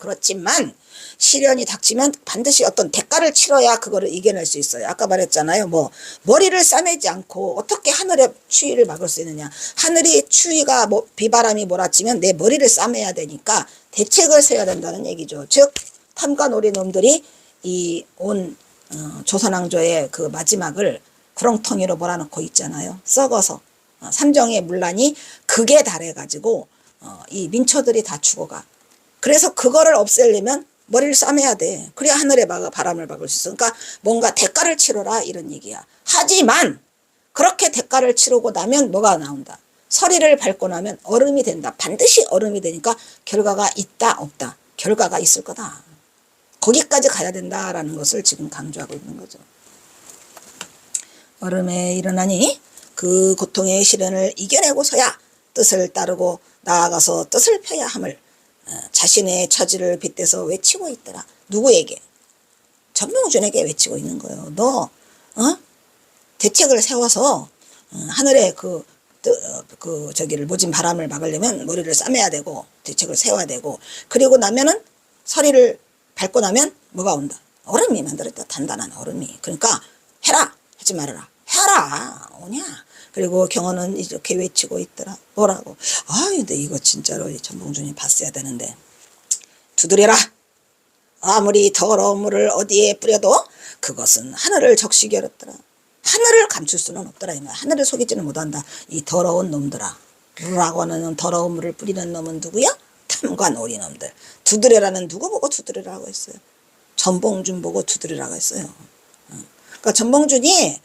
그렇지만 시련이 닥치면 반드시 어떤 대가를 치러야 그거를 이겨낼 수 있어요. 아까 말했잖아요. 뭐 머리를 싸매지 않고 어떻게 하늘의 추위를 막을 수 있느냐. 하늘이 추위가 뭐 비바람이 몰아치면 내 머리를 싸매야 되니까 대책을 세워야 된다는 얘기죠. 즉 탐관오리 놈들이 이온 어, 조선왕조의 그 마지막을 구렁텅이로 몰아넣고 있잖아요. 썩어서 어, 삼정의 문란이 극에 달해가지고 어, 이 민초들이 다 죽어가. 그래서 그거를 없애려면 머리를 싸매야 돼. 그래야 하늘의 막- 바람을 막을 수 있어. 그러니까 뭔가 대가를 치러라 이런 얘기야. 하지만 그렇게 대가를 치르고 나면 뭐가 나온다. 서리를 밟고 나면 얼음이 된다. 반드시 얼음이 되니까 결과가 있다 없다. 결과가 있을 거다. 거기까지 가야 된다라는 것을 지금 강조하고 있는 거죠. 얼음에 일어나니 그 고통의 시련을 이겨내고서야 뜻을 따르고 나아가서 뜻을 펴야 함을 어, 자신의 처지를 빗대서 외치고 있더라. 누구에게? 전명준에게 외치고 있는 거예요. 너, 어? 대책을 세워서 어, 하늘의 그, 뜨- 어, 그 저기를 모진 바람을 막으려면 머리를 싸매야 되고 대책을 세워야 되고 그리고 나면은 서리를 밟고 나면 뭐가 온다. 얼음이 만들었다. 단단한 얼음이. 그러니까 해라 하지 말아라. 해라 오냐. 그리고 경호는 이렇게 외치고 있더라. 뭐라고? 아, 근데 이거 진짜로 이 전봉준이 봤어야 되는데. 두드려라. 아무리 더러운 물을 어디에 뿌려도 그것은 하늘을 적시기 어렵더라. 하늘을 감출 수는 없더라. 하늘을 속이지는 못한다. 이 더러운 놈들아. 라고 하는 더러운 물을 뿌리는 놈은 누구야? 탐관 오리 놈들. 두드려라는 누구 보고 두드려라고 했어요. 전봉준 보고 두드려라고 했어요. 어. 그러니까 전봉준이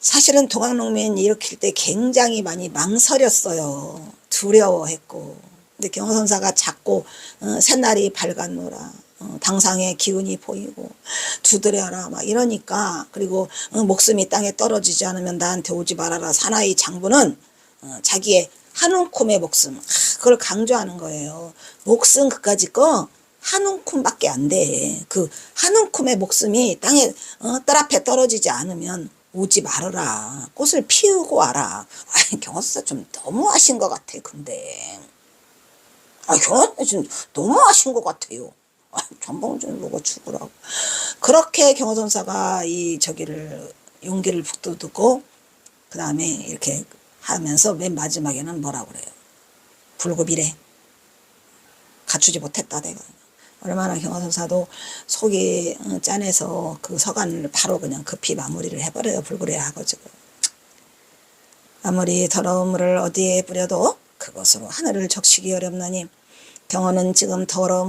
사실은 동학농민 일으킬 때 굉장히 많이 망설였어요. 두려워했고. 근데 경호선사가 자꾸 어, 새날이 밝았노라. 어, 당상의 기운이 보이고 두드려라 막 이러니까 그리고 어, 목숨이 땅에 떨어지지 않으면 나한테 오지 말아라. 사나이 장부는 어, 자기의 한 움큼의 목숨 아, 그걸 강조하는 거예요. 목숨 그까짓 거한 움큼밖에 안 돼. 그 한 움큼의 목숨이 땅에 어, 뜰 앞에 떨어지지 않으면 오지 말아라. 꽃을 피우고 와라. 아니 경호사 좀 너무하신 것 같아. 근데 아 경호사 좀 너무하신 것 같아요. 아, 전봉준 보고 죽으라고. 그렇게 경호선사가 이 저기를 용기를 북돋고 그 다음에 이렇게 하면서 맨 마지막에는 뭐라고 그래요. 불급이래. 갖추지 못했다 내가. 얼마나 경호선사도 속이 어, 짠해서 그 서간을 바로 그냥 급히 마무리를 해버려요. 불구래 하고지고. 아무리 더러운 물을 어디에 뿌려도 그것으로 하늘을 적시기 어렵나니 경호는 지금 더러운 물